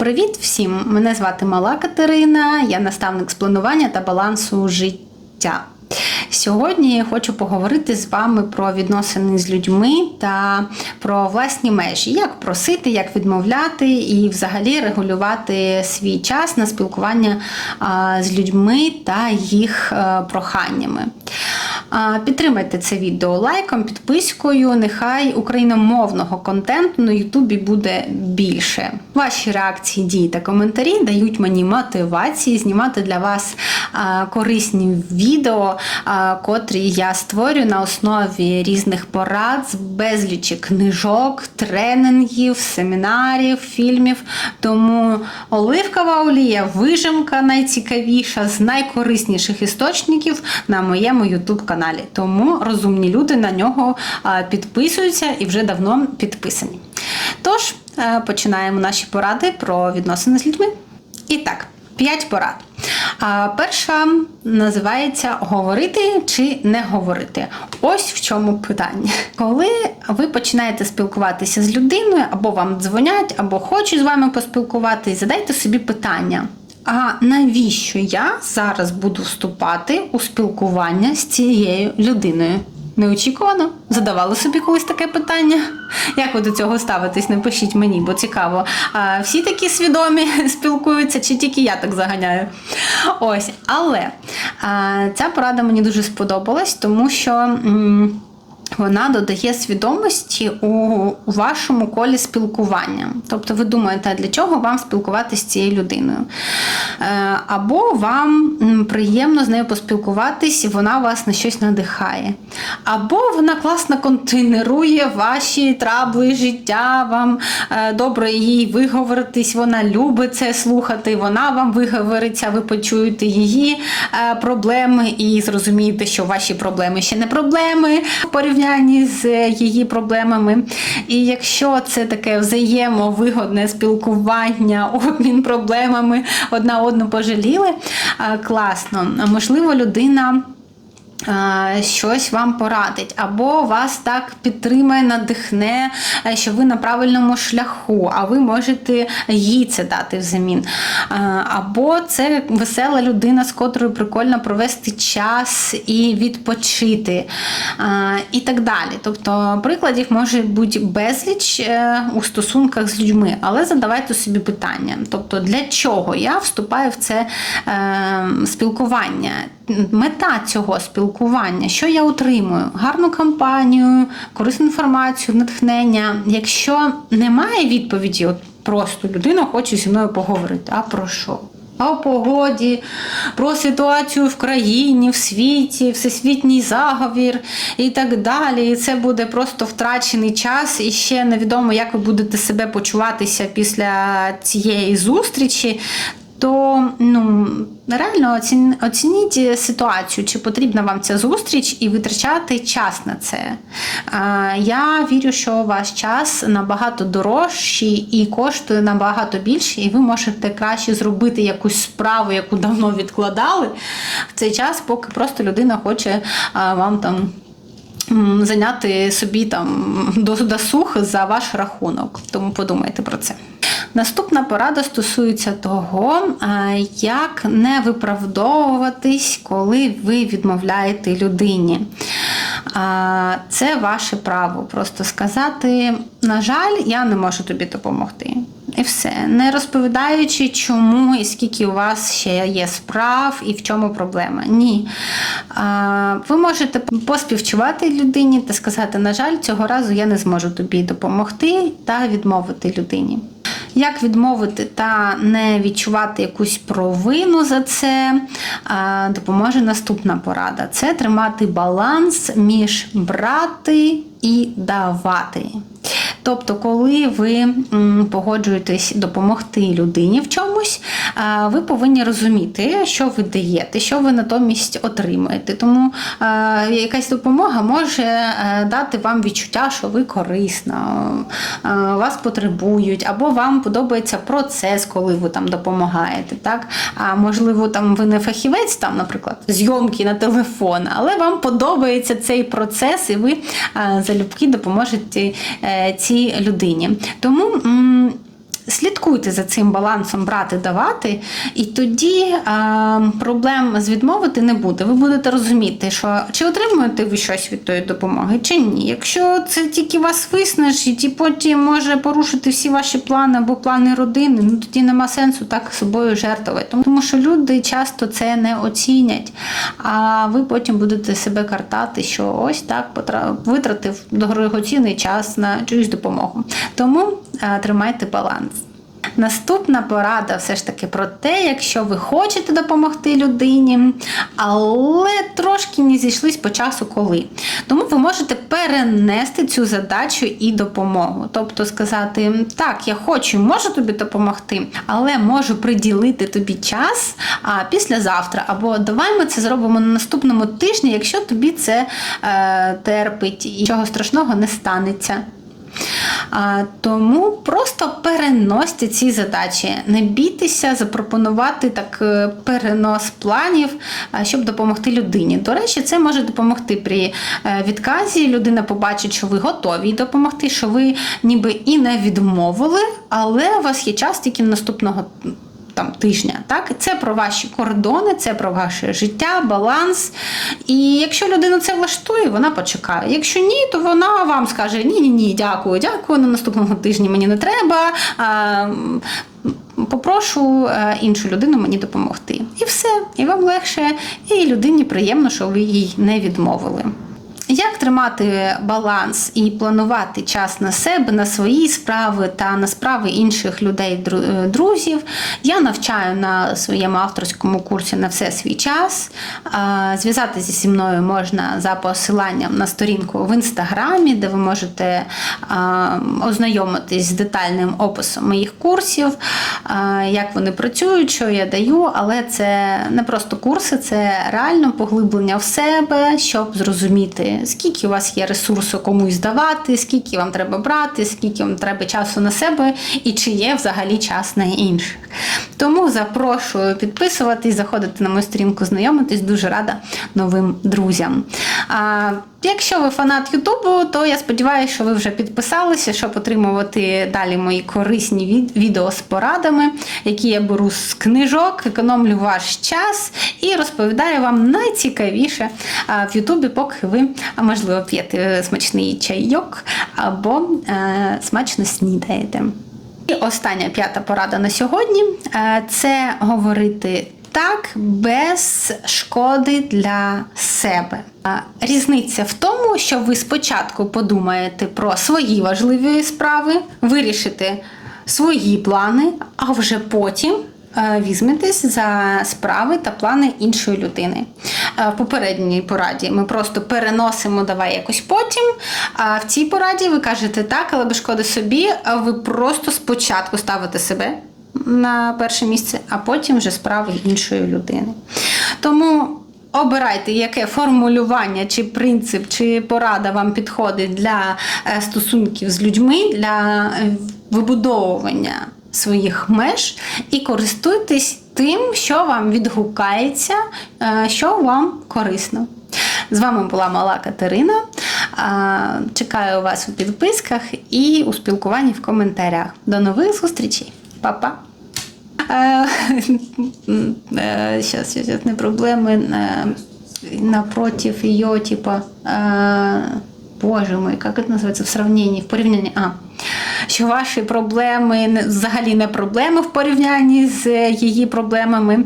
Привіт всім! Мене звати Мала Катерина, я наставник з планування та балансу життя. Сьогодні я хочу поговорити з вами про відносини з людьми та про власні межі, як просити, як відмовляти і взагалі регулювати свій час на спілкування з людьми та їх е, проханнями. Підтримайте це відео лайком, підпискою. Нехай україномовного контенту на Ютубі буде більше. Ваші реакції, дії та коментарі дають мені мотивації знімати для вас корисні відео, котрі я створюю на основі різних порад, з безлічі книжок, тренінгів, семінарів, фільмів. Тому оливкова олія, вижимка найцікавіша з найкорисніших істочників на моєму YouTube каналі. Тому розумні люди на нього підписуються і вже давно підписані. Тож, е, починаємо наші поради про відносини з людьми. І так, 5 порад. А перша називається говорити чи не говорити. Ось в чому питання. Коли ви починаєте спілкуватися з людиною, або вам дзвонять, або хочуть з вами поспілкуватись, задайте собі питання. А навіщо я зараз буду вступати у спілкування з цією людиною? Неочікувано? Задавали собі колись таке питання? Як ви до цього ставитесь? Напишіть мені, бо цікаво. А, всі такі свідомі спілкуються, чи тільки я так заганяю? Ось, але а, ця порада мені дуже сподобалась, тому що. М- вона додає свідомості у вашому колі спілкування. Тобто ви думаєте, для чого вам спілкуватися з цією людиною? Е, Або вам приємно з нею поспілкуватись, і вона вас на щось надихає. Або вона класно контейнерує ваші трабли життя, вам е, добре їй виговоритись, вона любить це слухати, вона вам виговориться, ви почуєте її е, проблеми і зрозумієте, що ваші проблеми ще не проблеми в порівнянні з її проблемами. І якщо це таке взаємовигодне спілкування, обмін проблемами, одна одну пожаліли, е, класно. Можливо, людина. Е, Щось вам порадить, або вас так підтримає, надихне, е, що ви на правильному шляху, а ви можете їй це дати взамін. Е, Або це весела людина, з котрою прикольно провести час і відпочити, і так далі. Тобто прикладів може бути безліч у стосунках з людьми, але задавайте собі питання. Тобто, для чого я вступаю в це спілкування? Мета цього спілкування, що я отримую? Гарну кампанію, корисну інформацію, натхнення. Якщо немає відповіді, от просто людина хоче зі мною поговорити. А про що? А у погоді, про ситуацію в країні, в світі, всесвітній заговір і так далі. І це буде просто втрачений час, і ще невідомо, як ви будете себе почуватися після цієї зустрічі. То ну реально оцін, оцініть ситуацію, чи потрібна вам ця зустріч, і витрачати час на це. А, я вірю, що ваш час набагато дорожчий і коштує набагато більше, і ви можете краще зробити якусь справу, яку давно відкладали в цей час, поки просто людина хоче а, вам там. Зайняти собі там до- досуг за ваш рахунок, тому подумайте про це. Наступна порада стосується того, як не виправдовуватись, коли ви відмовляєте людині. Це ваше право. Просто сказати, на жаль, я не можу тобі допомогти. І все. Не розповідаючи, чому і скільки у вас ще є справ і в чому проблема. Ні. Ви можете поспівчувати людині та сказати, на жаль, цього разу я не зможу тобі допомогти та відмовити людині. Як відмовити та не відчувати якусь провину за це, допоможе наступна порада. Це тримати баланс між брати і давати. Тобто, коли ви погоджуєтесь допомогти людині в чомусь, ви повинні розуміти, що ви даєте, що ви натомість отримуєте. Тому якась допомога може е, дати вам відчуття, що ви корисна, вас потребують, або вам подобається процес, коли ви там допомагаєте. Так? А можливо, там ви не фахівець, там, наприклад, зйомки на телефон, але вам подобається цей процес, і ви залюбки допоможете е, цій людині. Тому. Слідкуйте за цим балансом брати давати, і тоді е, проблем з відмовити не буде. Ви будете розуміти, що чи отримуєте ви щось від тої допомоги, чи ні. Якщо це тільки вас виснажить і потім може порушити всі ваші плани або плани родини, ну тоді нема сенсу так собою жертвувати. Тому- що люди часто це не оцінять, а ви потім будете себе картати, що ось так потра- витратив дорогоцінний час на чиюсь допомогу. Тому тримайте баланс. Наступна порада все ж таки про те, якщо ви хочете допомогти людині, але трошки не зійшлись по часу коли. Тому ви можете перенести цю задачу і допомогу. Тобто сказати, так, я хочу, можу тобі допомогти, але можу приділити тобі час а, післязавтра. Або давай ми це зробимо на наступному тижні, якщо тобі це е, терпить і нічого страшного не станеться. Тому просто переносьте ці задачі. Не бійтеся запропонувати так е, перенос планів, щоб допомогти людині. До речі, це може допомогти при е, відказі. Людина побачить, що ви готові допомогти, що ви ніби і не відмовили, але у вас є час тільки наступного. Там тижня, так це про ваші кордони, це про ваше життя, баланс. І якщо людину це влаштує, вона почекає. Якщо ні, то вона вам скаже: ні, ні, ні, дякую, дякую. На наступного тижні мені не треба. А, Попрошу е, іншу людину мені допомогти. І все, і вам легше, і людині приємно, що ви їй не відмовили. Як тримати баланс і планувати час на себе, на свої справи та на справи інших людей, е, друзів, я навчаю на своєму авторському курсі на все свій час. Зв'язатися зі мною можна за посиланням на сторінку в інстаграмі, де ви можете ознайомитись з детальним описом моїх курсів, як вони працюють, що я даю, але це не просто курси, це реально поглиблення в себе, щоб зрозуміти, скільки у вас є ресурсу комусь давати, скільки вам треба брати, скільки вам треба часу на себе і чи є взагалі час на інших. Тому запрошую підписуватись, заходити на мою сторінку, знайомитись. Дуже рада новим друзям. А, Якщо ви фанат Ютубу, то я сподіваюся, що ви вже підписалися, щоб отримувати далі мої корисні від- відео з порадами, які я беру з книжок, економлю ваш час і розповідаю вам найцікавіше в Ютубі, поки ви, можливо, п'єте смачний чайок або е, смачно снідаєте. І остання п'ята порада на сьогодні е, це говорити так без шкоди для себе. Різниця в тому, що ви спочатку подумаєте про свої важливі справи, вирішите свої плани, а вже потім візьметесь за справи та плани іншої людини. Е, В попередній пораді ми просто переносимо давай якось потім. А в цій пораді ви кажете так, але без шкоди собі, ви просто спочатку ставите себе на перше місце, а потім вже справи іншої людини. Тому обирайте, яке формулювання, чи принцип, чи порада вам підходить для е, стосунків з людьми, для е, вибудовування своїх меж і користуйтесь тим, що вам відгукається, е, що вам корисно. З вами була мала Катерина. Чекаю вас у підписках і у спілкуванні в коментарях. До нових зустрічей. Па-па! Сейчас, сейчас, не проблеми е, напротив ее, типа, е, боже мой, як це називається в сравненні, в порівнянні. А, що ваші проблеми взагалі не проблеми в порівнянні з її проблемами.